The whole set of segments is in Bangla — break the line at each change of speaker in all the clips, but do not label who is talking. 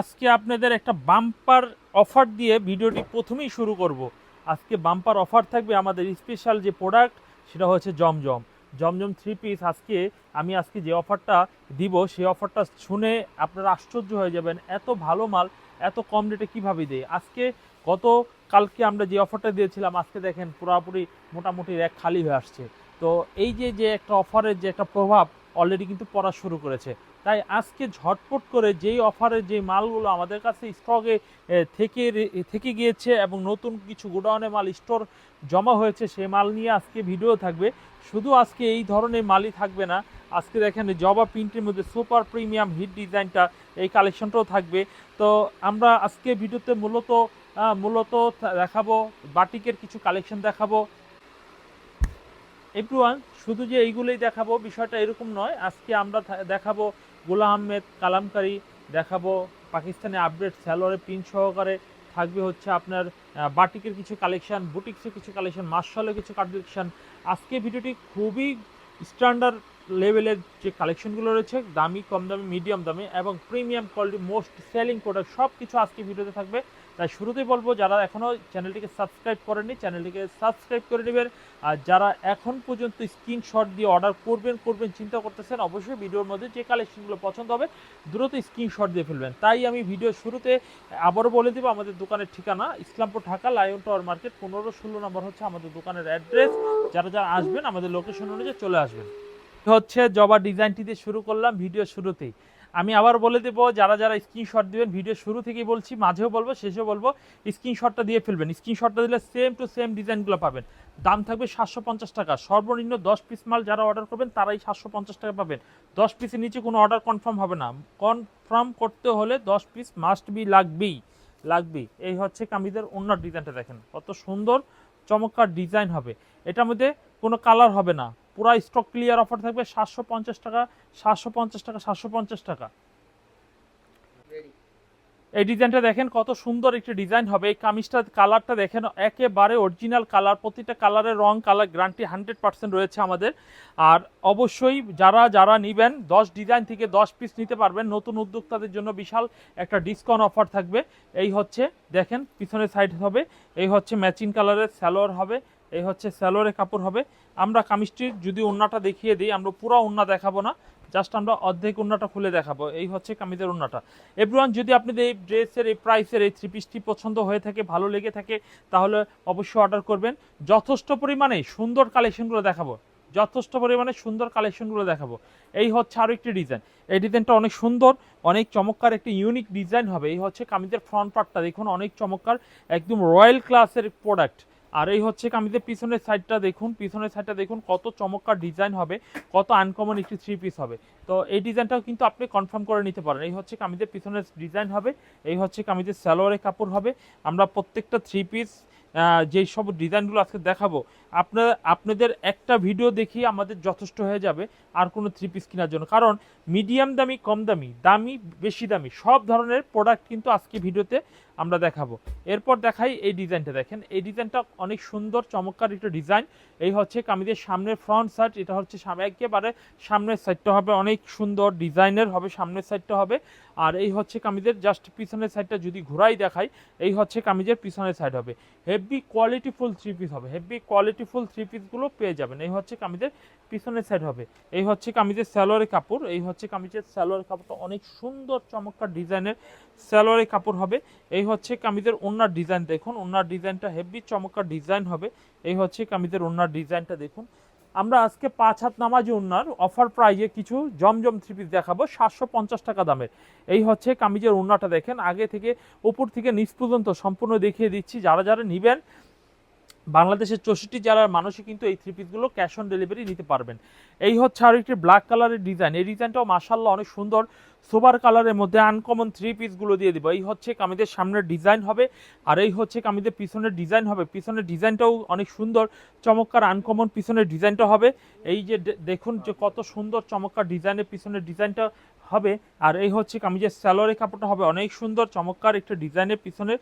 আজকে আপনাদের একটা বাম্পার অফার দিয়ে ভিডিওটি প্রথমেই শুরু করব। আজকে বাম্পার অফার থাকবে আমাদের স্পেশাল যে প্রোডাক্ট সেটা হচ্ছে জমজম। জমজম থ্রি পিস আজকে আমি আজকে যে অফারটা দিব, সেই অফারটা শুনে আপনারা আশ্চর্য হয়ে যাবেন, এত ভালো মাল, এত কম রেটে কীভাবে দেয়? আজকে গত কালকে আমরা যে অফারটা দিয়েছিলাম, আজকে দেখেন পুরোপুরি মোটামুটি র্যাক খালি হয়ে আসছে। তো এই যে যে একটা অফারের যে একটা প্রভাব অলরেডি কিন্তু পড়া শুরু করেছে। তাই আজকে ঝটপট করে যেই অফারের যে মালগুলো আমাদের কাছে স্টকে থেকে থেকে গিয়েছে এবং নতুন কিছু গোডাউনে মাল স্টোর জমা হয়েছে সেই মাল নিয়ে আজকে ভিডিও থাকবে। শুধু আজকে এই ধরনের মালই থাকবে না। আজকে দেখেন জবা প্রিন্টের মধ্যে সুপার প্রিমিয়াম হিট ডিজাইনটা এই কালেকশনটাও থাকবে। তো আমরা আজকে ভিডিওতে মূলত মূলত দেখাবো, বাটিকের কিছু কালেকশন দেখাবো। এভরিওয়ান শুধু যে এইগুলোই দেখাবো, বিষয়টা এরকম নয়। আজকে আমরা দেখাবো গোলাম আহমেদ কালামকারি, দেখাবো পাকিস্তানি আপডেট স্যালোয়ারে পিন সহকারে, থাকবে হচ্ছে আপনার বাটিকের কিছু কালেকশন বুটিক্সের কিছু কালেকশন মার্শালের কিছু কালেকশন আজকে ভিডিওটি খুবই স্ট্যান্ডার্ড লেভেলের যে কালেকশনগুলো রয়েছে, দামি, কম দামি মিডিয়াম দামি এবং premium quality most selling product সব কিছু আজকে ভিডিওতে থাকবে। তাই শুরুতেই বলব, যারা এখনও চ্যানেলটিকে সাবস্ক্রাইব করেননি, চ্যানেলটিকে সাবস্ক্রাইব করে নেবেন। আর যারা এখন পর্যন্ত স্ক্রিনশট দিয়ে অর্ডার করবেন করবেন, চিন্তা করতেছেন, অবশ্যই ভিডিওর মধ্যে যে কালেকশনগুলো পছন্দ হবে, দ্রুত স্ক্রিনশট দিয়ে ফেলবেন। তাই আমি ভিডিও শুরুতে আবারও বলে দেবো, আমাদের দোকানের ঠিকানা Islampur Dhaka, Lion Tower market, পনেরো ষোলো নম্বর হচ্ছে আমাদের দোকানের অ্যাড্রেস। যারা যারা আসবেন, আমাদের লোকেশন অনুযায়ী চলে আসবেন। হচ্ছে জবা ডিজাইনটি দিয়ে শুরু করলাম ভিডিও শুরুতেই। আমি আবার বলে দেবো, যারা যারা স্ক্রিনশট দিবেন ভিডিও শুরু থেকেই বলছি, মাঝেও বলব, শেষেও বলব স্ক্রিনশটটা দিয়ে ফেলবেন। স্ক্রিনশটটা দিলে সেম টু সেম ডিজাইনগুলো পাবেন। দাম থাকবে সাতশো পঞ্চাশ টাকা। সর্বনিম্ন দশ পিস মাল যারা অর্ডার করবেন, তারাই সাতশো পঞ্চাশ টাকা পাবেন। দশ পিসের নিচে কোনো অর্ডার কনফার্ম হবে না। কনফার্ম করতে হলে দশ পিস মাস্ট বি লাগবেই। লাগবেই। এই হচ্ছে কামিদের অন্য ডিজাইনটা দেখেন। কত সুন্দর, চমৎকার ডিজাইন হবে। এটার মধ্যে কোনো কালার হবে না। পুরা স্টক ক্লিয়ার অফার থাকবে সাতশো পঞ্চাশ টাকা সাতশো পঞ্চাশ টাকা সাতশো পঞ্চাশ টাকা। এই ডিজাইনটা দেখেন কত সুন্দর একটি ডিজাইন হবে। এই কামিজটার কালারটা দেখেন একেবারে অরিজিনাল কালার প্রতিটা কালারের রং কালার গ্যারান্টি হান্ড্রেড পার্সেন্ট রয়েছে আমাদের। আর অবশ্যই যারা যারা নেবেন দশ ডিজাইন থেকে দশ পিস নিতে পারবেন নতুন উদ্যোক্তাদের জন্য বিশাল একটা ডিসকাউন্ট অফার থাকবে। এই হচ্ছে দেখেন পিছনের সাইড হবে। এই হচ্ছে ম্যাচিং কালারের স্যালোয়ার হবে। এই হচ্ছে স্যালোয়ারের কাপড় হবে। আমরা কামিজটির যদি ওন্নাটা দেখিয়ে দিই, আমরা পুরো ওন্না দেখাবো না, জাস্ট আমরা অর্ধেক ওন্নাটা খুলে দেখাবো। এই হচ্ছে কামিজের ওন্নাটা। এভরিওয়ান, যদি আপনাদের এই ড্রেসের, এই প্রাইসের এই থ্রি পিসটি পছন্দ হয়ে থাকে, ভালো লেগে থাকে, তাহলে অবশ্যই অর্ডার করবেন। যথেষ্ট পরিমাণে সুন্দর কালেকশনগুলো দেখাবো। যথেষ্ট পরিমাণে সুন্দর কালেকশনগুলো দেখাবো। এই হচ্ছে আরও একটি ডিজাইন এই ডিজাইনটা অনেক সুন্দর, অনেক চমৎকার, একটি ইউনিক ডিজাইন হবে। এই হচ্ছে কামিজের ফ্রন্ট পার্টটা দেখুন, অনেক চমৎকার, একদম রয়্যাল ক্লাসের প্রোডাক্ট আর এই হচ্ছে কামিজের পিছনের সাইডটা দেখুন, পিছনের সাইডটা দেখুন, কত চমৎকার ডিজাইন হবে, কত আনকমন একটি থ্রি পিস হবে। তো এই ডিজাইনটাও কিন্তু আপনি কনফার্ম করে নিতে পারেন। এই হচ্ছে কামিজের পিছনের ডিজাইন হবে, এই হচ্ছে কামিজের সালোয়ারের কাপড় হবে, আমরা প্রত্যেকটা থ্রি পিস যেই সব ডিজাইনগুলো আজকে দেখাবো আপনার আপনাদের একটা ভিডিও দেখি আমাদের যথেষ্ট হয়ে যাবে, আর কোনো থ্রি পিস কেনার জন্য। কারণ মিডিয়াম দামি, কম দামি দামি, বেশি দামি, সব ধরনের প্রোডাক্ট কিন্তু আজকে ভিডিওতে আমরা দেখাবো। এরপর দেখাই এই ডিজাইনটা দেখেন। এই ডিজাইনটা অনেক সুন্দর, চমৎকার একটা ডিজাইন। এই হচ্ছে কামিজের সামনের ফ্রন্ট সাইড এটা হচ্ছে একেবারে সামনের সাইডটা হবে, অনেক সুন্দর ডিজাইনের হবে, সামনের সাইডটা হবে। আর এই হচ্ছে কামিজের জাস্ট পিছনের সাইডটা যদি ঘোরাই দেখাই, এই হচ্ছে কামিজের পিছনের সাইড হবে। হেভি কোয়ালিটিফুল থ্রি পিস হবে। হেভি কোয়ালিটিফুল থ্রি পিসগুলো পেয়ে যাবেন। এই হচ্ছে কামিজের পিছনের সাইড হবে। এই হচ্ছে কামিজের স্যালোয়ারের কাপড়। এই হচ্ছে কামিজের স্যালোয়ারের কাপড়টা অনেক সুন্দর, চমৎকার ডিজাইনের স্যালোয়ারের কাপড় হবে। এই হচ্ছে কামিজের ওনার ডিজাইন, দেখুন ওনার ডিজাইনটা হেভি চমৎকার ডিজাইন হবে। এই হচ্ছে কামিজের ওনার ডিজাইনটা, দেখুন। আমরা আজকে পাঁচ হাত নামাজি ওনার অফার প্রাইজে কিছু জমজম থ্রি পিস দেখাবো, সাতশো পঞ্চাশ টাকা দামের। এই হচ্ছে কামিজের ওনাটা দেখেন, আগে থেকে উপর থেকে নিচ পর্যন্ত সম্পূর্ণ দেখিয়ে দিচ্ছি। যারা যারা নেবেন, বাংলাদেশের চৌষট্টি জেলার মানুষই কিন্তু এই থ্রি পিসগুলো ক্যাশ অন ডেলিভারি নিতে পারবেন। এই হচ্ছে আর একটি ব্ল্যাক কালারের ডিজাইন, এই ডিজাইনটাও মাসাল্লাহ অনেক সুন্দর সোবার কালারের মধ্যে আনকমন থ্রি পিসগুলো দিয়ে দিব। এই হচ্ছে কামিদের সামনের ডিজাইন হবে, আর এই হচ্ছে কামিদের পিছনের ডিজাইন হবে। পিছনের ডিজাইনটাও অনেক সুন্দর, চমৎকার আনকমন পিছনের ডিজাইনটা হবে। এই যে দেখুন যে কত সুন্দর, চমৎকার ডিজাইনের পিছনের ডিজাইনটা হবে, আর এই হচ্ছে কামিজের স্যালোয়ারের কাপড়টা হবে অনেক সুন্দর, চমৎকার একটা ডিজাইনের পিছনে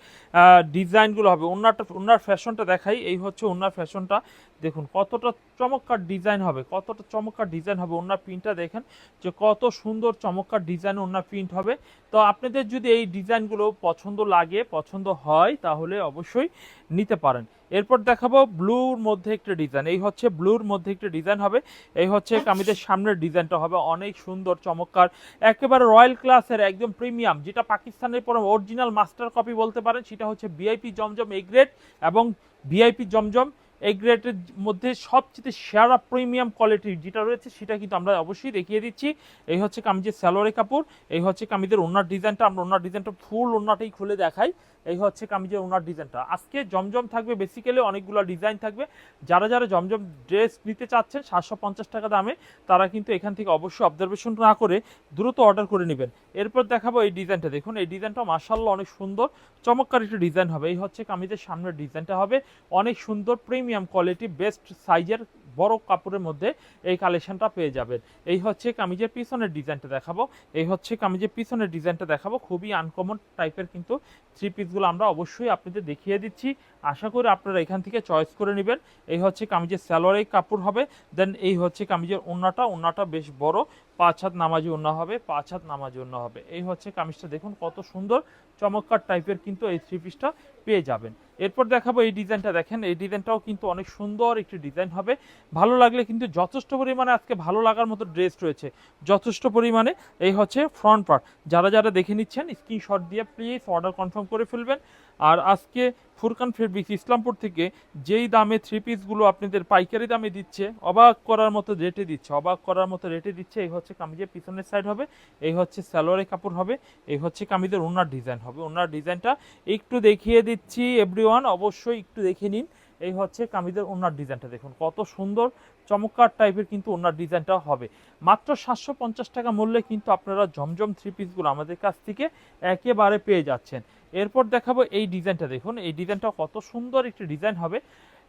ডিজাইনগুলো হবে। ওনারটা ওনার ফ্যাশনটা দেখাই, এই হচ্ছে ওনার ফ্যাশনটা দেখুন কতটা চমৎকার ডিজাইন হবে কতটা চমৎকার ডিজাইন হবে। ওনার প্রিন্টটা দেখেন যে কত সুন্দর চমৎকার ডিজাইন ওনার প্রিন্ট হবে। তো আপনাদের যদি এই ডিজাইনগুলো পছন্দ লাগে পছন্দ হয় তাহলে অবশ্যই নিতে পারেন। এরপর দেখাবো ব্লুর মধ্যে একটা ডিজাইন এই হচ্ছে ব্লুর মধ্যে একটা ডিজাইন হবে। এই হচ্ছে কামিজের সামনের ডিজাইনটা হবে। অনেক সুন্দর চমৎকার একেবারে রয়্যাল ক্লাসের একদম প্রিমিয়াম যেটা পাকিস্তানের পর অরিজিনাল মাস্টার কপি বলতে পারেন সেটা হচ্ছে ভিআইপি জমজম এ গ্রেড এবং ভিআইপি জমজম এই গ্রেডের মধ্যে সবচেয়ে সেরা প্রিমিয়াম কোয়ালিটি যেটা রয়েছে সেটা কিন্তু আমরা অবশ্যই দেখিয়ে দিচ্ছি। এই হচ্ছে কামিজের স্যালোয়ারি কাপড়, এই হচ্ছে কামিজের ওনার ডিজাইনটা আমরা ওনার ডিজাইনটা ফুল ওনাটাই খুলে দেখাই। এই হচ্ছে কামিজের ওনার ডিজাইনটা। আজকে জমজম থাকবে বেসিক্যালি অনেকগুলো ডিজাইন থাকবে। যারা যারা জমজম ড্রেস নিতে চাচ্ছেন, সাতশো পঞ্চাশ টাকা দামে, তারা কিন্তু এখান থেকে অবশ্যই অবজারভেশন না করে দ্রুত অর্ডার করে নেবেন। এরপর দেখাবো এই ডিজাইনটা দেখুন, এই ডিজাইনটা মার্শাল্লাহ অনেক সুন্দর, চমৎকার একটা ডিজাইন হবে। এই হচ্ছে কামিজের সামনের ডিজাইনটা হবে। অনেক সুন্দর প্রিমিয়াম কোয়ালিটি বেস্ট সাইজের বড় কাপড়ের মধ্যে এই কালেকশনটা পেয়ে যাবেন। এই হচ্ছে কামিজের পিছনের ডিজাইনটা দেখাবো। এই হচ্ছে কামিজের পিছনের ডিজাইনটা দেখাবো। খুবই আনকমন টাইপের কিন্তু থ্রি পিসগুলো আমরা অবশ্যই আপনাদের দেখিয়ে দিচ্ছি। আশা করি আপনারা এখান থেকে চয়েস করে নেবেন। এই হচ্ছে কামিজের স্যালোয়ারের কাপড় হবে। দেন এই হচ্ছে কামিজের ওন্নাটা। ওন্নাটা বেশ বড়। পাঁচ হাত নামাজি ওন্না হবে, পাঁচ হাত নামাজি ওন্না হবে। এই হচ্ছে কামিজটা, দেখুন কত সুন্দর, চমৎকার টাইপের কিন্তু এই থ্রি পিসটা পেয়ে যাবেন। এরপর দেখাবো এই ডিজাইনটা, দেখেন এই ডিজাইনটাও কিন্তু অনেক সুন্দর একটি ডিজাইন হবে। ভালো লাগলে কিন্তু যথেষ্ট পরিমাণে আজকে ভালো লাগার মতো ড্রেস রয়েছে। যথেষ্ট পরিমাণে এই হচ্ছে ফ্রন্ট পার্ট যারা যারা দেখে নিচ্ছেন স্ক্রিনশট দিয়ে প্লিজ অর্ডার কনফার্ম করে ফেলবেন। আর আজকে ফুরকান ফেব্রিক্স ইসলামপুর থেকে যেই দামে থ্রি পিসগুলো আপনাদের পাইকারি দামে দিচ্ছে, অবাক করার মতো রেটে দিচ্ছে, অবাক করার মতো রেটে দিচ্ছে, এই হচ্ছে কামিজের পিছনের সাইড হবে, এই হচ্ছে স্যালোয়ারের কাপড় হবে, এই হচ্ছে কামিজের ওনার ডিজাইন হবে। ওনার ডিজাইনটা একটু দেখিয়ে দিচ্ছি এভরিওয়ান অবশ্যই একটু দেখে নিন, এই হচ্ছে কামিজের ওনার ডিজাইনটা দেখুন, কত সুন্দর, চমৎকার টাইপের কিন্তু ওনার ডিজাইনটা হবে। মাত্র সাতশো পঞ্চাশ টাকা মূল্যে কিন্তু আপনারা জমজম থ্রি পিসগুলো আমাদের কাছ থেকে একেবারে পেয়ে যাচ্ছেন। এরপর দেখাবো এই ডিজাইনটা দেখুন এই ডিজাইনটা কত সুন্দর একটি ডিজাইন হবে।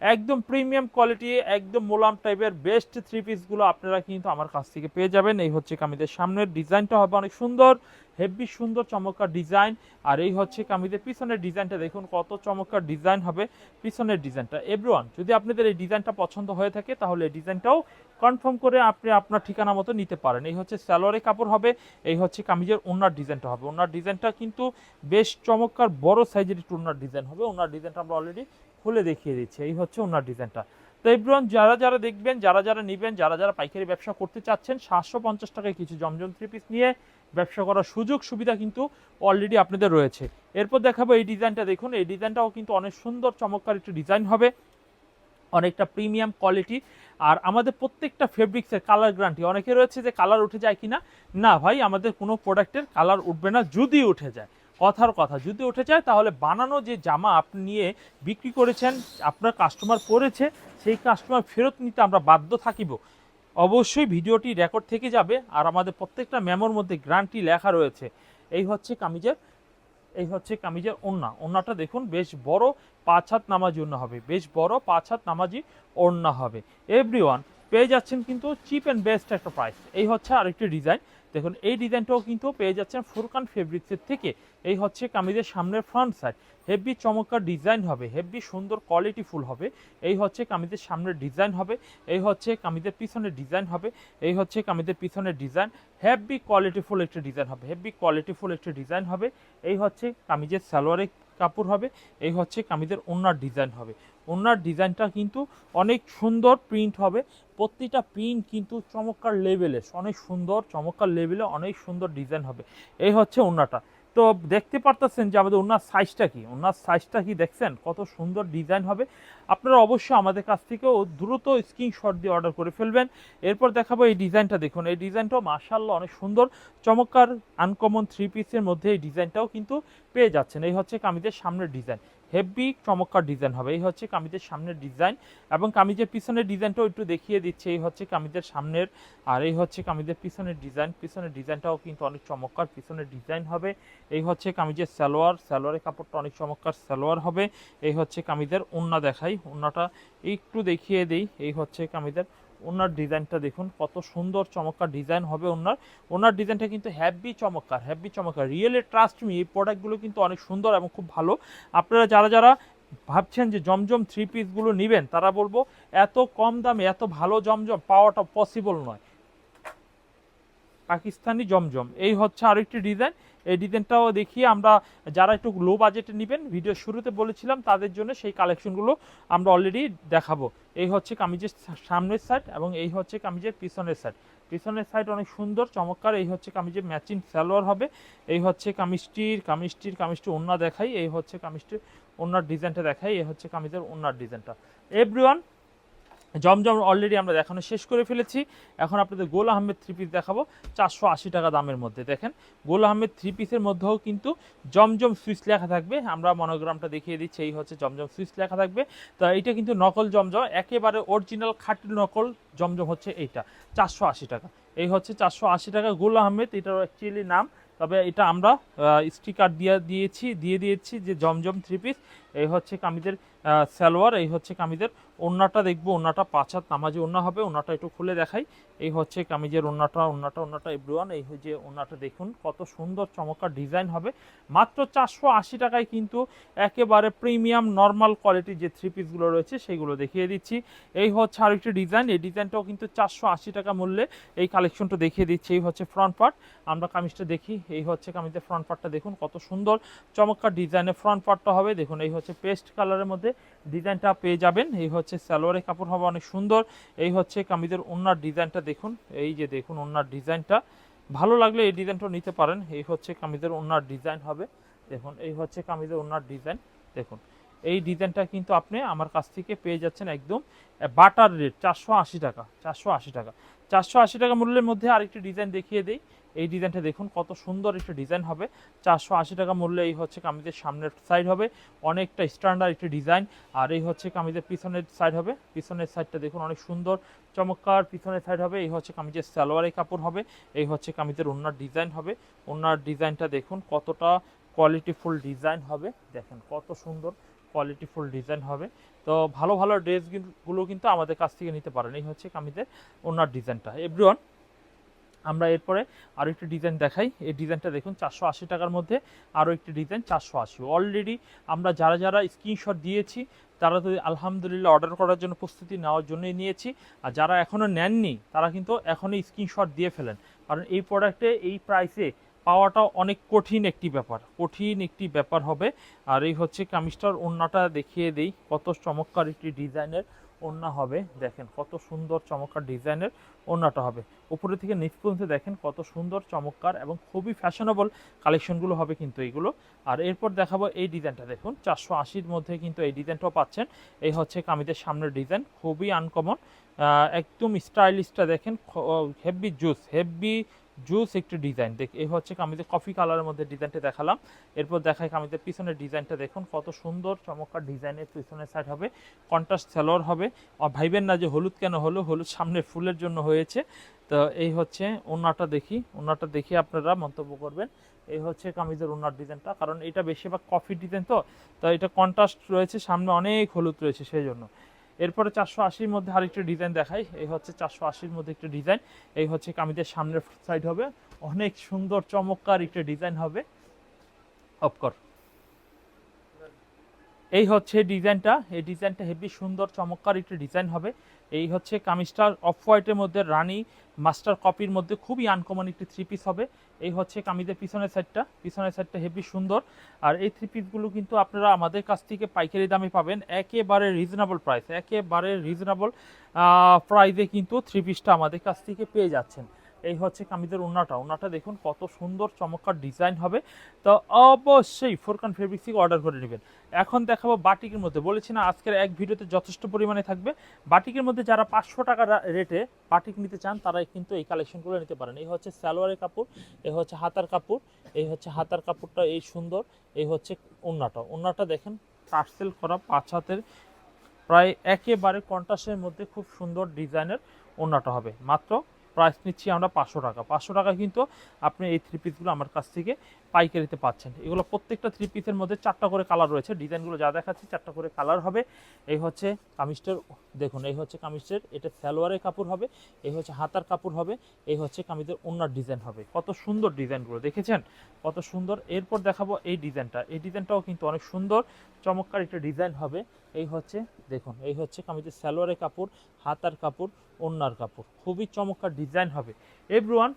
একদম প্রিমিয়াম কোয়ালিটি, একদম মোলাম টাইপের বেস্ট থ্রি পিসগুলো আপনারা কিন্তু আমার কাছ থেকে পেয়ে যাবেন। এই হচ্ছে কামিজের সামনের ডিজাইনটা হবে অনেক সুন্দর হেভি সুন্দর, চমৎকার ডিজাইন। আর এই হচ্ছে কামিজের পিছনের ডিজাইনটা দেখুন, কত চমৎকার ডিজাইন হবে পিছনের ডিজাইনটা। এভরিওয়ান যদি আপনাদের এই ডিজাইনটা পছন্দ হয়ে থাকে, তাহলে এই ডিজাইনটাও কনফার্ম করে আপনি আপনার ঠিকানা মতো নিতে পারেন। এই হচ্ছে স্যালোয়ারের কাপড় হবে, এই হচ্ছে কামিজের ওনার ডিজাইনটা হবে। ওনার ডিজাইনটা কিন্তু বেশ চমৎকার, বড় সাইজের একটু ওনার ডিজাইন হবে। ওনার ডিজাইনটা আমরা অলরেডি খুলে দেখিয়ে দিচ্ছি। এই হচ্ছে ওনার ডিজাইনটা। তো এভরিওয়ান, যারা যারা দেখবেন, যারা যারা নেবেন, যারা যারা পাইকারি ব্যবসা করতে চাচ্ছেন, সাতশো পঞ্চাশ টাকায় কিছু জমজম থ্রি পিস নিয়ে ব্যবসা করার সুযোগ, সুবিধা কিন্তু অলরেডি আপনাদের রয়েছে। এরপর দেখাবো এই ডিজাইনটা। দেখুন, এই ডিজাইনটাও কিন্তু অনেক সুন্দর, চমৎকার একটি ডিজাইন হবে। অনেকটা প্রিমিয়াম কোয়ালিটি আর আমাদের প্রত্যেকটা ফেব্রিক্সের কালার গ্যারান্টি অনেকে রয়েছে যে কালার উঠে যায় কিনা? না ভাই, আমাদের কোনো প্রোডাক্টের কালার উঠবে না, যদি উঠে যায়। কথার কথা। যদি উঠে যায়, তাহলে বানানো যে জামা আপনি নিয়ে বিক্রি করেছেন, আপনার কাস্টমার পরেছে সেই কাস্টমার ফেরত নিতে আমরা বাধ্য থাকিব। অবশ্যই ভিডিওটি রেকর্ড থেকে যাবে আর আমাদের প্রত্যেকটা মেমোর মধ্যে গ্যারান্টি লেখা রয়েছে। এই হচ্ছে কামিজের, এই হচ্ছে কামিজের ওড়না। ওড়নাটা দেখুন, বেশ বড় পাঁচ হাত নামাজি ওড়না হবে। বেশ বড় পাঁচ হাত নামাজি ওড়না হবে। এভরিওয়ান পেয়ে যাচ্ছেন কিন্তু চিপ অ্যান্ড বেস্ট একটা প্রাইস এই হচ্ছে আরেকটি ডিজাইন দেখুন, এই ডিজাইনটাও কিন্তু পেয়ে যাচ্ছেন ফুরকান ফেব্রিক্সের থেকে। এই হচ্ছে কামিজের সামনের ফ্রন্ট সাইড হেভি চমৎকার ডিজাইন হবে। হেভি সুন্দর কোয়ালিটি ফুল হবে। এই হচ্ছে কামিজের সামনের ডিজাইন হবে। এই হচ্ছে কামিজের পিছনের ডিজাইন হবে। এই হচ্ছে কামিজের পিছনের ডিজাইন হেভি কোয়ালিটিফুল একটি ডিজাইন হবে। হেভি কোয়ালিটিফুল একটি ডিজাইন হবে। এই হচ্ছে কামিজের সালোয়ারের কাপড় হবে, এই হচ্ছে কামিজের ওনার ডিজাইন হবে। ওনার ডিজাইনটা কিন্তু অনেক সুন্দর প্রিন্ট হবে, প্রতিটা প্রিন্ট কিন্তু চমৎকার লেভেলে অনেক সুন্দর, চমৎকার লেভেলে অনেক সুন্দর ডিজাইন হবে। এই হচ্ছে ওনাটা তো দেখতে পারতেছেন যে আমাদের ওনার সাইজটা কি? ওনার সাইজটা কি দেখছেন? কত সুন্দর ডিজাইন হবে। আপনারা অবশ্যই আমাদের কাছ থেকেও দ্রুত স্ক্রিনশট দিয়ে অর্ডার করে ফেলবেন। এরপর দেখাবো এই ডিজাইনটা দেখুন, এই ডিজাইনটাও মার্শাল্লাহ অনেক সুন্দর। চমৎকার আনকমন থ্রি পিসের মধ্যে এই ডিজাইনটাও কিন্তু পেয়ে যাচ্ছেন। এই হচ্ছে কামিজের সামনের ডিজাইন হেভি চমৎকার ডিজাইন হবে। এই হচ্ছে কামিজের সামনের ডিজাইন এবং কামিজের পিছনের ডিজাইনটাও একটু দেখিয়ে দিচ্ছে। এই হচ্ছে কামিজের সামনের আর এই হচ্ছে কামিজের পিছনের ডিজাইন। পিছনের ডিজাইনটাও কিন্তু অনেক চমৎকার। পিছনের ডিজাইন হবে। এই হচ্ছে কামিজের সালোয়ার। সালোয়ারের কাপড়টা অনেক চমৎকার সালোয়ার হবে। এই হচ্ছে কামিজের ওন্না দেখাই। ওন্নাটা একটু দেখিয়ে দিই। এই হচ্ছে কামিজের ওনার ডিজাইনটা দেখুন, কত সুন্দর চমৎকার ডিজাইন হবে ওনার। ওনার ডিজাইনটা কিন্তু হ্যাভি চমৎকার হ্যাভি চমৎকার। রিয়েলি ট্রাস্ট মি এই প্রোডাক্টগুলো কিন্তু অনেক সুন্দর এবং খুব ভালো। আপনারা যারা যারা ভাবছেন যে জমজম থ্রি পিসগুলো নেবেন, তারা বলব, এত কম দামে, এত ভালো জমজম পাওয়াটা পসিবল নয়। পাকিস্তানি জমজম। এই হচ্ছে আরেকটি ডিজাইন এই ডিজাইনটাও দেখিয়ে আমরা যারা একটু লো বাজেটে নেবেন ভিডিও শুরুতে বলেছিলাম, তাদের জন্য সেই কালেকশনগুলো আমরা অলরেডি দেখাবো। এই হচ্ছে কামিজের সামনের সাইড এবং এই হচ্ছে কামিজের পিছনের সাইড পিছনের সাইড অনেক সুন্দর, চমৎকার। এই হচ্ছে কামিজের ম্যাচিং সালোয়ার হবে। এই হচ্ছে কামিজটির কামিজটির, কামিজটি ওন্না দেখাই। এই হচ্ছে কামিজটির ওনার ডিজাইনটা দেখাই। এই হচ্ছে কামিজের ওনার ডিজাইনটা এভরিওয়ান জমজম অলরেডি আমরা দেখানো শেষ করে ফেলেছি। এখন আপনাদের গোল আহমেদ থ্রি পিস দেখাবো। চারশো আশি টাকা দামের মধ্যে, দেখেন। গোল আহমেদ থ্রি পিসের মধ্যেও কিন্তু জমজম সুইচ লেখা থাকবে। আমরা মনোগ্রামটা দেখিয়ে দিচ্ছি, এই হচ্ছে জমজম সুইচ লেখা থাকবে। তো এটা কিন্তু নকল জমজম, একেবারে অরিজিনাল খাঁটি নকল জমজম হচ্ছে এইটা, চারশো আশি টাকা। এই হচ্ছে চারশো আশি টাকা গোল আহমেদ এটার অ্যাকচুয়ালি নাম। তবে এটা আমরা স্টিকার দিয়ে দিয়েছি দিয়ে দিয়েছি যে জমজম থ্রি পিস এই হচ্ছে কামিদের সালোয়ার, এই হচ্ছে কামিজের ওন্নাটা দেখব ওনাটা পাঁচ হাত নামাজি ওনা হবে ওনাটা একটু খুলে দেখাই। এই হচ্ছে কামিজের ওন্নাটা ওন্নাটা ওন্নাটা, এভরিওয়ান। এই যে ওন্নাটা দেখুন, কত সুন্দর, চমৎকার ডিজাইন হবে। মাত্র চারশো আশি টাকায় কিন্তু একেবারে প্রিমিয়াম, নর্মাল কোয়ালিটির যে থ্রি পিসগুলো রয়েছে, সেগুলো দেখিয়ে দিচ্ছি। এই হচ্ছে আরেকটি ডিজাইন, এই ডিজাইনটাও কিন্তু চারশো আশি টাকা মূল্যে এই কালেকশনটা দেখিয়ে দিচ্ছি। এই হচ্ছে ফ্রন্ট পার্ট আমরা কামিজটা দেখি, এই হচ্ছে কামিজের ফ্রন্ট পার্টটা দেখুন, কত সুন্দর, চমৎকার ডিজাইনের ফ্রন্ট পার্টটা হবে। দেখুন, এই হচ্ছে পেস্ট কালারের মধ্যে ডিজাইনটা পেয়ে যাবেন। এই হচ্ছে সালোয়ারের কাপড় হবে অনেক সুন্দর। এই হচ্ছে কামিজের ওনার ডিজাইনটা দেখুন, এই যে দেখুন ওনার ডিজাইনটা। ভালো লাগলে এই ডিজাইনটা নিতে পারেন। এই হচ্ছে কামিজের ওনার ডিজাইন হবে। দেখুন, এই হচ্ছে কামিজের ওনার ডিজাইন। দেখুন, এই ডিজাইনটা কিন্তু আপনি আমার কাছ থেকে পেয়ে যাচ্ছেন একদম বাটার রেট, চারশো আশি টাকা, চারশো আশি টাকা। চারশো আশি টাকা মূল্যের মধ্যে আরেকটি ডিজাইন দেখিয়ে দিই। এই ডিজাইনটা দেখুন, কত সুন্দর একটা ডিজাইন হবে। চারশো আশি টাকা মূল্যে এই হচ্ছে কামিজের সামনের সাইড হবে। অনেকটা স্ট্যান্ডার্ড একটি ডিজাইন আর এই হচ্ছে কামিজের পিছনের সাইড হবে। পিছনের সাইডটা দেখুন অনেক সুন্দর, চমৎকার পিছনের সাইড হবে। এই হচ্ছে কামিজের সালোয়ারের কাপড় হবে। এই হচ্ছে কামিজের ওনার ডিজাইন হবে। ওনার ডিজাইনটা দেখুন, কতটা কোয়ালিটিফুল ডিজাইন হবে। দেখেন কত সুন্দর কোয়ালিটিফুল ডিজাইন হবে। তো ভালো ভালো ড্রেসগুলো কিন্তু আমাদের কাছ থেকে নিতে পারেন। এই হচ্ছে কামিজের ওনার ডিজাইনটা এভরিওয়ান আমরা এরপরে আরও একটি ডিজাইন দেখাই। এই ডিজাইনটা দেখুন, চারশো আশি টাকার মধ্যে আরও একটি ডিজাইন চারশো আশি। অলরেডি আমরা যারা যারা স্ক্রিনশট দিয়েছি, তারা তো আলহামদুলিল্লাহ অর্ডার করার জন্য প্রস্তুতি নেওয়ার জন্যই নিয়েছি। আর যারা এখনও নেননি, তারা কিন্তু এখনই স্ক্রিনশট দিয়ে ফেলেন। কারণ এই প্রোডাক্টে এই প্রাইসে পাওয়াটা অনেক কঠিন একটি ব্যাপার। কঠিন একটি ব্যাপার হবে। আর এই হচ্ছে কামিজটার ওন্নাটা দেখিয়ে দেই। কত চমৎকার একটি ডিজাইনের ওন্না হবে, দেখেন কত সুন্দর চমৎকার ডিজাইনের ওন্নাটা হবে। উপরে থেকে নিচ পর্যন্ত দেখেন কত সুন্দর চমৎকার এবং খুবই ফ্যাশনেবল কালেকশনগুলো হবে কিন্তু এইগুলো আর এরপর দেখাবো এই ডিজাইনটা, দেখুন চারশো আশির মধ্যে কিন্তু এই ডিজাইনটাও পাচ্ছেন। এই হচ্ছে কামিজের সামনের ডিজাইন, খুবই আনকমন একদম স্টাইলিশটা দেখেন হেভি জুস হেভি জুস একটি ডিজাইন দেখ এই হচ্ছে কামিজের কফি কালারের মধ্যে ডিজাইনটা দেখালাম। এরপর দেখাই কামিজের পিছনের ডিজাইনটা দেখুন, কত সুন্দর, চমৎকার ডিজাইনের পিছনের সাইড হবে। কন্ট্রাস্ট সেলোয়ার হবে। আর ভাইবেন না যে হলুদ কেন হলো, হলুদ সামনে ফুলের জন্য হয়েছে। তো এই হচ্ছে ওনাটা দেখি। ওনাটা দেখি আপনারা মন্তব্য করবেন। এই হচ্ছে কামিজের ওনার ডিজাইনটা কারণ এটা বেশিরভাগ কফি ডিজাইন তো। তো এটা কন্ট্রাস্ট রয়েছে, সামনে অনেক হলুদ রয়েছে, সেই জন্য। এরপরে চারশো আশির মধ্যে আরেকটি ডিজাইন দেখাই। এই হচ্ছে চারশো আশির মধ্যে একটি ডিজাইন। এই হচ্ছে কামিজের সামনের সাইড হবে। অনেক সুন্দর চমৎকার একটা ডিজাইন হবে। অফকর এই হচ্ছে ডিজাইনটা। এই ডিজাইনটা হেভি সুন্দর চমৎকার একটি ডিজাইন হবে। এই হচ্ছে কামিজটার অফ হোয়াইটের মধ্যে রানি মাস্টার কপির মধ্যে খুবই আনকমন একটি থ্রি পিস হবে। এই হচ্ছে কামিজের পিছনের সাইডটা পিছনের সাইডটা হেভি সুন্দর। আর এই থ্রি পিসগুলো কিন্তু আপনারা আমাদের কাছ থেকে পাইকারি দামে পাবেন। একেবারে রিজনেবল প্রাইস একেবারে রিজনেবল প্রাইসে কিন্তু থ্রি পিসটা আমাদের কাছ থেকে পেয়ে যাচ্ছেন। এই হচ্ছে কামিজের ওনাটা ওনাটা দেখুন কত সুন্দর, চমৎকার ডিজাইন হবে। তো অবশ্যই ফোরকান ফেব্রিক্স থেকে অর্ডার করে নেবেন। এখন দেখাবো বাটিকের মধ্যে। বলেছি না, আজকের এক ভিডিওতে যথেষ্ট পরিমাণে থাকবে। বাটিকের মধ্যে যারা পাঁচশো টাকা রেটে বাটিক নিতে চান তারা কিন্তু এই কালেকশনগুলো নিতে পারেন। এই হচ্ছে সালোয়ারের কাপড়, এই হচ্ছে হাতার কাপড়, এই হচ্ছে হাতার কাপড়টা এই সুন্দর, এই হচ্ছে ওন্নাটা। ওন্নাটা দেখেন পার্সেল করা পাঁচ হাতের, প্রায় একেবারে কন্টাসের মধ্যে খুব সুন্দর ডিজাইনের ওন্নাটা হবে। মাত্র প্রাইস নিচ্ছি আমরা পাঁচশো টাকা। পাঁচশো টাকা কিন্তু আপনি এই থ্রি পিসগুলো আমার কাছ থেকে পাইকারিতে পাচ্ছেন। এগুলো প্রত্যেকটা থ্রি পিসের মধ্যে চারটা করে কালার রয়েছে। ডিজাইনগুলো যা দেখাচ্ছি, চারটা করে কালার হবে। এই হচ্ছে কামিজটার, দেখুন, এই হচ্ছে কামিজের এটা সালোয়ারের কাপড় হবে, এই হচ্ছে হাতার কাপড় হবে, এই হচ্ছে কামিজের ওনার ডিজাইন হবে। কত সুন্দর ডিজাইনগুলো দেখেছেন? কত সুন্দর। এরপর দেখাবো এই ডিজাইনটা এই ডিজাইনটাও কিন্তু অনেক সুন্দর, চমৎকার একটা ডিজাইন হবে। এই হচ্ছে, দেখুন, এই হচ্ছে কামিজের সালোয়ারের কাপড়, হাতার কাপড় ওনার কাপড়। খুবই চমৎকার ডিজাইন হবে। এভরিওয়ান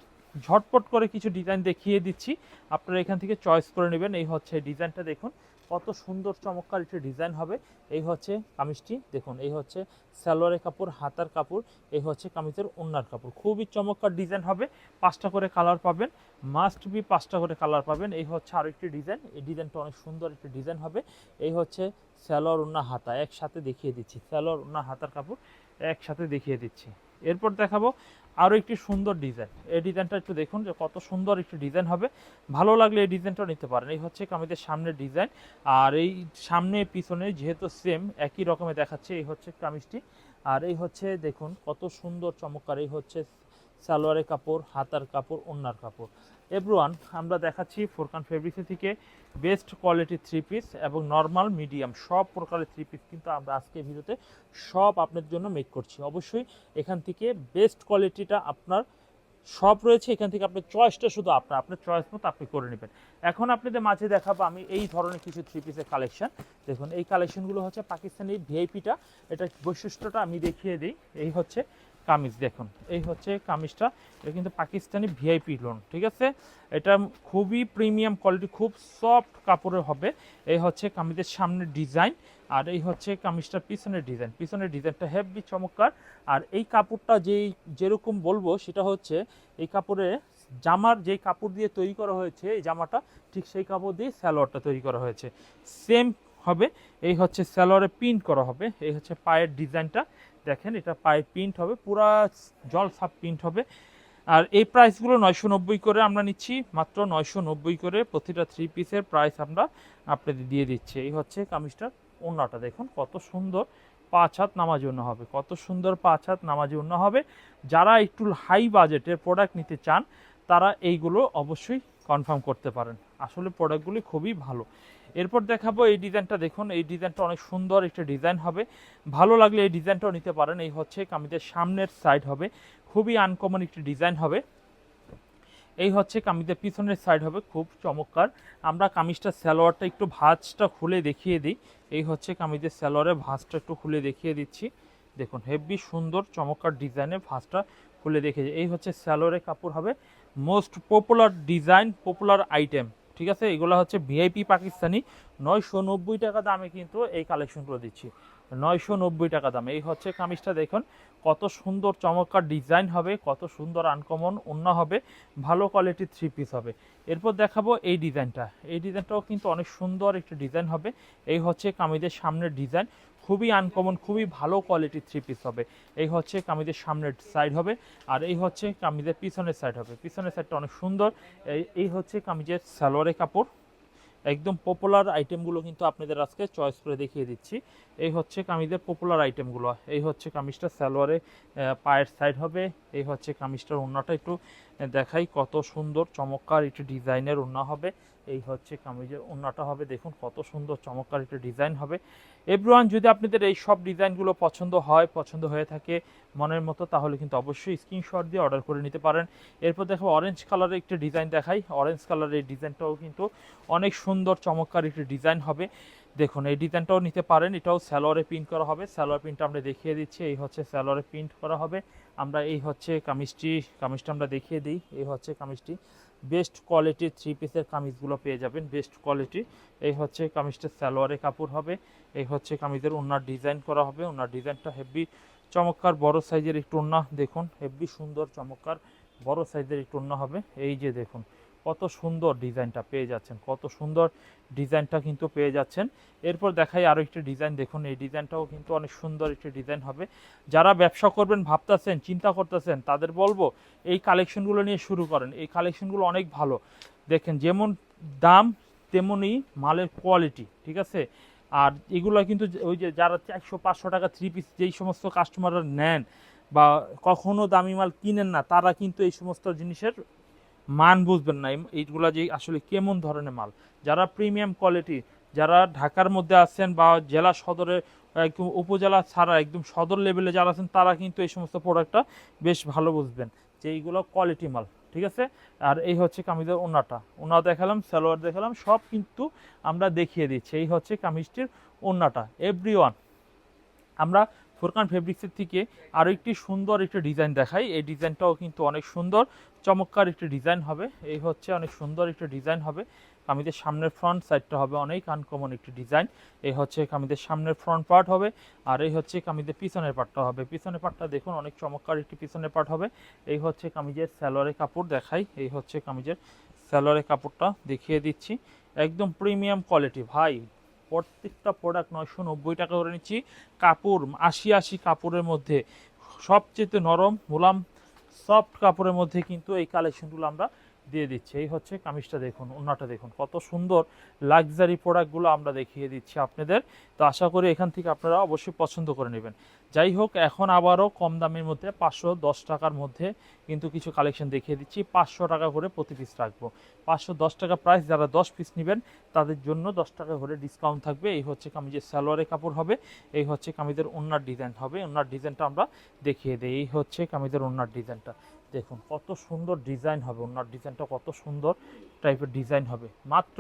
ঝটপট করে কিছু ডিজাইন দেখিয়ে দিচ্ছি। আপনারা এখান থেকে চয়েস করে নেবেন। এই হচ্ছে ডিজাইনটা দেখুন। কত সুন্দর, চমৎকার একটা ডিজাইন হবে। এই হচ্ছে কামিজটি। দেখুন, এই হচ্ছে সালোয়ারের কাপড়, হাতার কাপড়, এই হচ্ছে কামিজের ওনার কাপড়। খুবই চমৎকার ডিজাইন হবে। পাঁচটা করে কালার পাবেন। মাস্ট বি পাঁচটা করে কালার পাবেন। এই হচ্ছে আরও একটি ডিজাইন এই ডিজাইনটা অনেক সুন্দর একটি ডিজাইন হবে। এই হচ্ছে সালোয়ার ওনা হাতা। একসাথে দেখিয়ে দিচ্ছি। সালোয়ার ওনা হাতার কাপড় একসাথে দেখিয়ে দিচ্ছি। এরপর দেখাবো আরও একটি সুন্দর ডিজাইন। এই ডিজাইনটা একটু দেখুন যে কত সুন্দর একটি ডিজাইন হবে। ভালো লাগলে এই ডিজাইনটাও নিতে পারেন। এই হচ্ছে কামিজের সামনের ডিজাইন। আর এই সামনে পিছনে যেহেতু সেম একই রকমের দেখাচ্ছে, এই হচ্ছে কামিজটি। আর এই হচ্ছে দেখুন কত সুন্দর চমৎকার, এই হচ্ছে সালোয়ারের কাপড়, হাতার কাপড় অন্যার কাপড়। এভরিওয়ান আমরা দেখাচ্ছি ফোরকান ফেব্রিক্সে থেকে বেস্ট কোয়ালিটির থ্রি পিস এবং নর্মাল মিডিয়াম সব প্রকারের থ্রি পিস কিন্তু আমরা আজকে ভিডিওতে সব আপনার জন্য মেক করছি। অবশ্যই এখান থেকে বেস্ট কোয়ালিটিটা আপনার সব রয়েছে, এখান থেকে আপনার চয়েসটা শুধু আপনার আপনার চয়েস মতো আপনি করে নেবেন। এখন আপনাদের মাঝে দেখাবো আমি এই ধরনের কিছু থ্রি পিসের কালেকশন দেখুন, এই কালেকশনগুলো হচ্ছে পাকিস্তানি ভিআইপিটা এটা বৈশিষ্ট্যটা আমি দেখিয়ে দিই। এই হচ্ছে কামিজ দেখুন। এই হচ্ছে কামিজটা। এটা কিন্তু পাকিস্তানি ভিআইপি লোন ঠিক আছে? এটা খুবই প্রিমিয়াম কোয়ালিটি খুব সফট কাপড়ের হবে। এই হচ্ছে কামিজের সামনের ডিজাইন আর এই হচ্ছে কামিজটার পিছনের ডিজাইন পিছনের ডিজাইনটা হেভি চমৎকার। আর এই কাপড়টা যেই, যেরকম বলব, সেটা হচ্ছে এই কাপড়ে জামার যেই কাপড় দিয়ে তৈরি করা হয়েছে, এই জামাটা ঠিক সেই কাপড় দিয়ে স্যালোয়ারটা তৈরি করা হয়েছে। সেম হবে। এই হচ্ছে স্যালোয়ারে প্রিন্ট করা হবে। এই হচ্ছে পায়ের ডিজাইনটা দেখেন, এটা পায়ে প্রিন্ট হবে, পুরা জল সাপ প্রিন্ট হবে। আর এই প্রাইসগুলো নয়শো নব্বই করে আমরা নিচ্ছি, মাত্র নয়শো নব্বই করে প্রতিটা থ্রি পিসের প্রাইস আমরা আপনাদের দিয়ে দিচ্ছি। এই হচ্ছে কামিজটার ওড়নাটা, দেখুন কত সুন্দর পাঁচ হাত নামাজ অন্য হবে, কত সুন্দর পাঁচ হাত নামাজ অন্য হবে। যারা একটু হাই বাজেটের প্রোডাক্ট নিতে চান, তারা এইগুলো অবশ্যই কনফার্ম করতে পারেন। আসলে প্রোডাক্টগুলি খুবই ভালো। এরপর দেখাবো এই ডিজাইনটা দেখুন, এই ডিজাইনটা অনেক সুন্দর একটা ডিজাইন হবে। ভালো লাগলে এই ডিজাইনটাও নিতে পারেন, এই হচ্ছে কামিজের সামনের সাইড হবে। খুবই আনকমন একটি ডিজাইন হবে। এই হচ্ছে কামিজের পিছনের সাইড হবে, খুব চমৎকার। আমরা কামিজটা সালোয়ারটা একটু ভাঁজটা খুলে দেখিয়ে দিই। এই হচ্ছে কামিজের সালোয়ারের ভাঁজটা একটু খুলে দেখিয়ে দিচ্ছি। দেখুন, হেভি সুন্দর, চমৎকার ডিজাইনের ভাঁজটা খুলে দেখে এই হচ্ছে স্যালোয়ারের কাপড় হবে। Most popular design popular item ঠিক আছে? এগুলো হচ্ছে ভিআইপি পাকিস্তানি। নয়শো নব্বই টাকা দামে কিন্তু এই কালেকশনগুলো দিচ্ছি। নয়শো নব্বই টাকা দামে। এই হচ্ছে কামিজটা দেখুন। কত সুন্দর চমৎকার ডিজাইন হবে, কত সুন্দর আনকমন অন্য হবে, ভালো কোয়ালিটির থ্রি পিস হবে। এরপর দেখাবো এই ডিজাইনটা। এই ডিজাইনটাও কিন্তু অনেক সুন্দর একটা ডিজাইন হবে। এই হচ্ছে কামিজের সামনের ডিজাইন। খুবই আনকমন খুবই ভালো কোয়ালিটির থ্রি পিস হবে। এই হচ্ছে কামিজের সামনের সাইড হবে, আর এই হচ্ছে কামিজের পিছনের সাইড হবে। পিছনের সাইডটা অনেক সুন্দর। এই এই হচ্ছে কামিজের সালোয়ারের কাপড়। একদম পপুলার আইটেমগুলো কিন্তু আপনাদের আজকে চয়েস করে দেখিয়ে দিচ্ছি। এই হচ্ছে কামিজের পপুলার আইটেমগুলো এই হচ্ছে কামিজটা সালোয়ারে পায়ের সাইড হবে। এই হচ্ছে কামিজটার ওড়নাটা একটু দেখাই কত সুন্দর, চমৎকার একটু ডিজাইনের ওড়না হবে। এই হচ্ছে কামিজের ওড়নাটা হবে। দেখুন কত সুন্দর, চমৎকার একটা ডিজাইন হবে। এভরিওয়ান, যদি আপনাদের এই সব ডিজাইনগুলো পছন্দ হয়, পছন্দ হয়ে থাকে মনের মতো, তাহলে কিন্তু অবশ্যই স্ক্রিনশট দিয়ে অর্ডার করে নিতে পারেন। এরপর দেখো অরেঞ্জ কালারের একটা ডিজাইন দেখাই। অরেঞ্জ কালারের এই ডিজাইনটাও কিন্তু অনেক সুন্দর, চমৎকার একটি ডিজাইন হবে। দেখুন, এই ডিজাইনটাও নিতে পারেন। এটাও স্যালোয়ারে প্রিন্ট করা হবে। স্যালোয়ার প্রিন্টটা আমরা দেখিয়ে দিচ্ছি। এই হচ্ছে স্যালোয়ারে প্রিন্ট করা হবে। আমরা এই হচ্ছে কামিজটি, কামিজটা আমরা দেখিয়ে দিই। এই হচ্ছে কামিজটি। বেস্ট কোয়ালিটির থ্রি পিসের কামিজগুলো পেয়ে যাবেন বেস্ট কোয়ালিটি এই হচ্ছে কামিজটা সালোয়ারে কাপড় হবে, এই হচ্ছে কামিজের ওনার ডিজাইন করা হবে। ওনার ডিজাইনটা হেভি চমৎকার, বড় সাইজের একটু ওনা দেখুন, হেভি সুন্দর, চমৎকার, বড় সাইজের একটু ওনা হবে। এই যে দেখুন কত সুন্দর ডিজাইনটা পেয়ে যাচ্ছেন, কত সুন্দর ডিজাইনটা কিন্তু পেয়ে যাচ্ছেন। এরপর দেখাই আরও একটি ডিজাইন, দেখুন এই ডিজাইনটাও কিন্তু অনেক সুন্দর একটি ডিজাইন হবে। যারা ব্যবসা করবেন, ভাবতেছেন, চিন্তা করতেছেন, তাদের বলব এই কালেকশনগুলো নিয়ে শুরু করেন। এই কালেকশনগুলো অনেক ভালো। দেখেন যেমন দাম, তেমনই মালের কোয়ালিটি ঠিক আছে? আর এগুলো কিন্তু ওই যে যারা একশো পাঁচশো টাকা থ্রি পিস যেই সমস্ত কাস্টমাররা নেন বা কখনো দামি মাল কিনেন না, তারা কিন্তু এই সমস্ত জিনিসের মান বুঝবেন না। এই- এইগুলা যে আসলে কেমন ধরনের মাল? যারা প্রিমিয়াম কোয়ালিটি যারা ঢাকার মধ্যে আছেন বা জেলা সদরে, একদম উপজেলা ছাড়া, একদম সদর লেভেলে যারা আছেন, তারা কিন্তু এই সমস্ত প্রোডাক্টটা বেশ ভালো বুঝবেন যে এইগুলো কোয়ালিটি মাল, ঠিক আছে? আর এই হচ্ছে কামিজের ওনাটা। ওনা দেখালাম, সালোয়ার দেখালাম, সব কিন্তু আমরা দেখিয়ে দিচ্ছি। এই হচ্ছে কামিজটির ওনাটা এভরি আমরা ফোরকান ফেব্রিক্সের থেকে আরও একটি সুন্দর একটি ডিজাইন দেখাই। এই ডিজাইনটাও কিন্তু অনেক সুন্দর, চমৎকার একটি ডিজাইন হবে। এই হচ্ছে অনেক সুন্দর একটি ডিজাইন হবে। কামিজের সামনের ফ্রন্ট সাইডটা হবে অনেক আনকমন একটি ডিজাইন এই হচ্ছে কামিজের সামনের ফ্রন্ট পার্ট হবে আর এই হচ্ছে কামিজের পিছনের পার্টটা হবে। পিছনের পার্টটা দেখুন অনেক চমৎকার একটি পিছনের পার্ট হবে। এই হচ্ছে কামিজের স্যালোয়ারের কাপড় দেখাই। এই হচ্ছে কামিজের স্যালোয়ারের কাপড়টা দেখিয়ে দিচ্ছি। একদম প্রিমিয়াম কোয়ালিটি ভাই। প্রত্যেকটা প্রোডাক্ট নয়শো নব্বই টাকা করে নিচ্ছি। কাপড়, আশি আশি কাপড়ের মধ্যে। সবচেয়ে নরম, মোলাম সফট কাপড়ের মধ্যে কিন্তু এই কালেকশনগুলো আমরা দিয়ে দিচ্ছি। এই হচ্ছে কামিজটা দেখুন ওনাটা দেখুন। কত সুন্দর লাক্সারি প্রোডাক্টগুলো আমরা দেখিয়ে দিচ্ছি আপনাদের। তো আশা করি এখান থেকে আপনারা অবশ্যই পছন্দ করে নেবেন। যাই হোক, এখন আবারও কম দামের মধ্যে পাঁচশো দশ টাকার মধ্যে কিন্তু কিছু কালেকশন দেখিয়ে দিচ্ছি। পাঁচশো টাকা করে প্রতি পিস রাখব। পাঁচশো দশ টাকা প্রাইস যারা দশ পিস নেবেন, তাদের জন্য দশ টাকা করে ডিসকাউন্ট থাকবে। এই হচ্ছে কামিজের সালোয়ারের কাপড় হবে, এই হচ্ছে কামিজের ওনার ডিজাইন হবে। ওনার ডিজাইনটা আমরা দেখিয়ে দিই। এই হচ্ছে কামিজের ওনার ডিজাইনটা দেখুন কত সুন্দর ডিজাইন হবে। ওনার ডিজাইনটা কত সুন্দর। টাইপের ডিজাইন হবে। মাত্র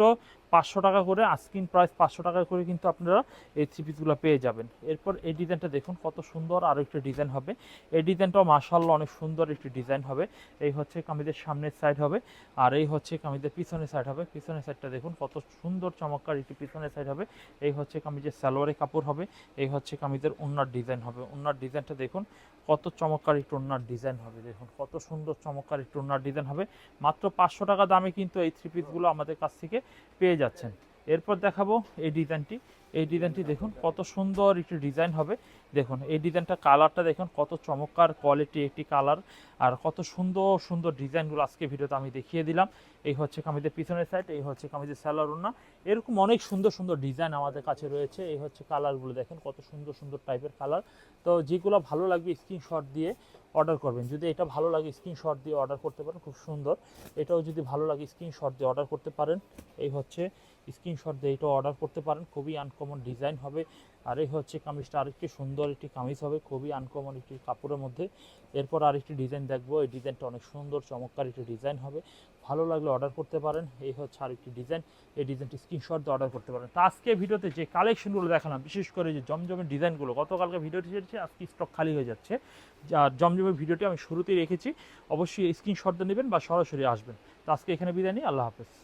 পাঁচশো টাকা করে, আস্কিন প্রাইস পাঁচশো টাকা করে কিন্তু আপনারা এই থ্রি পিসগুলো পেয়ে যাবেন। এরপর এই ডিজাইনটা দেখুন কত সুন্দর আরও একটি ডিজাইন হবে। এই ডিজাইনটাও মাশাল্লাহ অনেক সুন্দর একটি ডিজাইন হবে। এই হচ্ছে কামিজের সামনের সাইড হবে আর এই হচ্ছে কামিজের পিছনের সাইড হবে। পিছনের সাইডটা দেখুন কত সুন্দর চমৎকার একটি পিছনের সাইড হবে। এই হচ্ছে কামিজের সালোয়ারের কাপড় হবে। এই হচ্ছে কামিজের ওনার ডিজাইন হবে। ওনার ডিজাইনটা দেখুন কত চমৎকার একটু ওনার ডিজাইন হবে। দেখুন কত সুন্দর চমৎকার একটু ওনার ডিজাইন হবে। মাত্র পাঁচশো টাকা দামে কিন্তু এই থ্রি পিসগুলো আমাদের কাছ থেকে পেয়ে যাচ্ছেন। এরপর দেখাবো এই ডিজাইনটি। এই ডিজাইনটি দেখুন, কত সুন্দর একটি ডিজাইন হবে। দেখুন, এই ডিজাইনটা কালারটা দেখুন, কত চমৎকার কোয়ালিটি একটি কালার। আর কত সুন্দর সুন্দর ডিজাইনগুলো আজকে ভিডিওতে আমি দেখিয়ে দিলাম। এই হচ্ছে কামিজের পিছনের সাইড এই হচ্ছে কামিজের স্যালার ওনা এরকম অনেক সুন্দর সুন্দর ডিজাইন আমাদের কাছে রয়েছে। এই হচ্ছে কালারগুলো দেখেন, কত সুন্দর সুন্দর টাইপের কালার তো যেগুলো ভালো লাগবে স্ক্রিনশট দিয়ে অর্ডার করবেন। যদি এটা ভালো লাগে, স্ক্রিনশট দিয়ে অর্ডার করতে পারেন, খুব সুন্দর। এটাও যদি ভালো লাগে, স্ক্রিনশট দিয়ে অর্ডার করতে পারেন। এই হচ্ছে স্ক্রিনশট দিয়ে এটাও অর্ডার করতে পারেন। খুবই আনকমন ডিজাইন হবে। আর এই হচ্ছে কামিজটা আরেকটি সুন্দর একটি কামিজ হবে, খুবই আনকমন একটি কাপড়ের মধ্যে। এরপর আরেকটি ডিজাইন দেখব। এই ডিজাইনটা অনেক সুন্দর, চমৎকার একটি ডিজাইন হবে। ভালো লাগলে অর্ডার করতে পারেন। এই হচ্ছে আরেকটি ডিজাইন এই ডিজাইনটি স্ক্রিনশট দিয়ে অর্ডার করতে পারেন। তো আজকে ভিডিওতে যে কালেকশনগুলো দেখালাম, বিশেষ করে যে জমজমের ডিজাইনগুলো গতকালকে ভিডিওটি ছেড়েছে আজকে স্টক খালি হয়ে যাচ্ছে। জমজমের ভিডিওটি আমি শুরুতেই রেখেছি। অবশ্যই স্ক্রিনশট দিয়ে নেবেন বা সরাসরি আসবেন। তো আজকে এখানে বিদায় নিই। আল্লাহ হাফেজ।